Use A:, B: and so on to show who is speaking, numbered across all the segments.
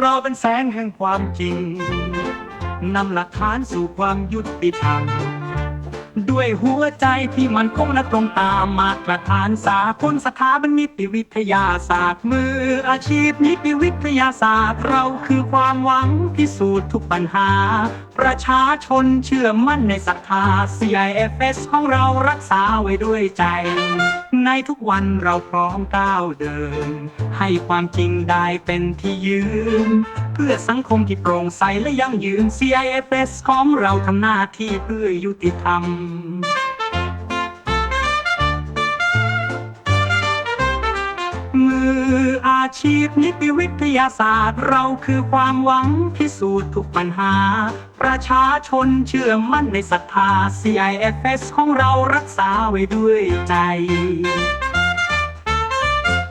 A: เราเป็นแสงแห่งความจริงนำหลักฐานสู่ความยุติธรรมด้วยหัวใจที่มันคงและตรงตามมาตรฐานสากลสถาบันนิติวิทยาศาสตร์ มืออาชีพนิติวิทยาศาสตร์ เราคือความหวังพิสูจน์ทุกปัญหา ประชาชนเชื่อมั่นในศรัทธา CIFS ของเรารักษาไว้ด้วยใจ ในทุกวันเราพร้อมก้าวเดิน ให้ความจริงได้เป็นที่ยืน เพื่อสังคมที่โปร่งใสและยั่งยืน CIFS ของเราทำหน้าที่เพื่อยุติธรรม ชีพนิติวิทยาศาสตร์ เราคือความหวังพิสูจน์ทุกปัญหา ประชาชนเชื่อมั่นในศรัทธา CIFS ของเรารักษาไว้ด้วยใจ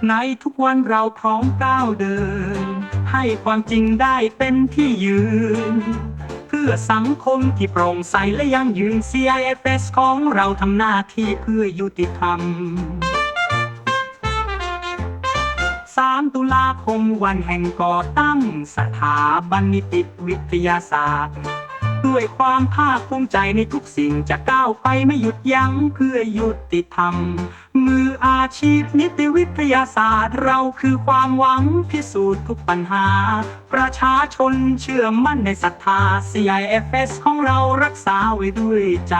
A: ในทุกวันเราพร้อมก้าวเดิน ให้ความจริงได้เป็นที่ยืน เพื่อสังคมที่โปร่งใสและยั่งยืน CIFS ของเราทำหน้าที่เพื่อยุติธรรม 3 ตุลาคมวันแห่งก่อตั้งสถาบันนิติวิทยาศาสตร์ ด้วยความภาคภูมิใจในทุกสิ่งจะก้าวไปไม่หยุดยั้งเพื่อยุติธรรม มืออาชีพนิติวิทยาศาสตร์เราคือความหวังพิสูจน์ทุกปัญหา ประชาชนเชื่อมั่นในศรัทธา CIFS ของเรารักษาไว้ด้วยใจ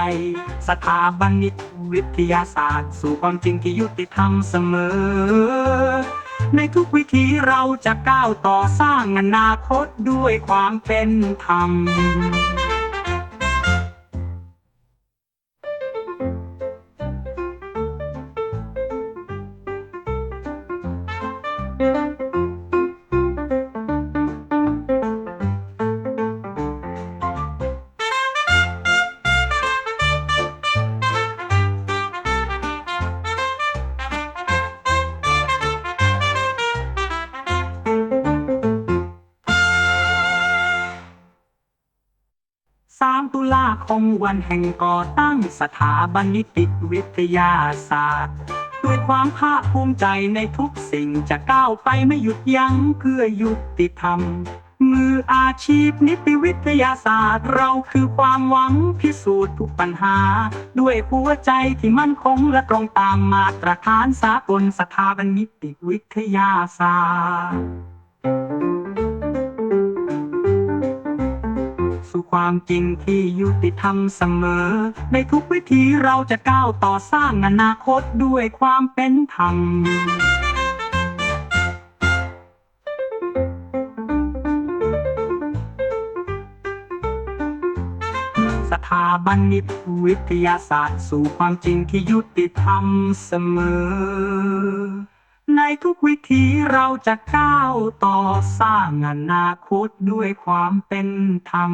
A: สถาบันนิติวิทยาศาสตร์ สู่ความจริงที่ยุติธรรมเสมอ ในทุกวิธีเราจะก้าวต่อสร้างอนาคตด้วยความเป็นธรรม 3 ตุลาคมวันแห่งก่อตั้งสถาบันนิติวิทยาศาสตร์ด้วยความภาคภูมิใจในทุกสิ่งจะก้าวไปไม่หยุดยั้งเพื่อยุติธรรม มืออาชีพนิติวิทยาศาสตร์เราคือความหวังพิสูจน์ทุกปัญหา ด้วยหัวใจที่มั่นคงและตรงตามมาตรฐานสากลสถาบันนิติวิทยาศาสตร์ สู่ความจริงที่ยุติธรรมเสมอ ในทุกวิธีเราจะก้าวต่อสร้างอนาคตด้วยความเป็นธรรมสถาบันนิติวิทยาศาสตร์ สู่ความจริงที่ยุติธรรมเสมอ ในทุกวิธีเราจะก้าวต่อสร้างอนาคตด้วยความเป็นธรรม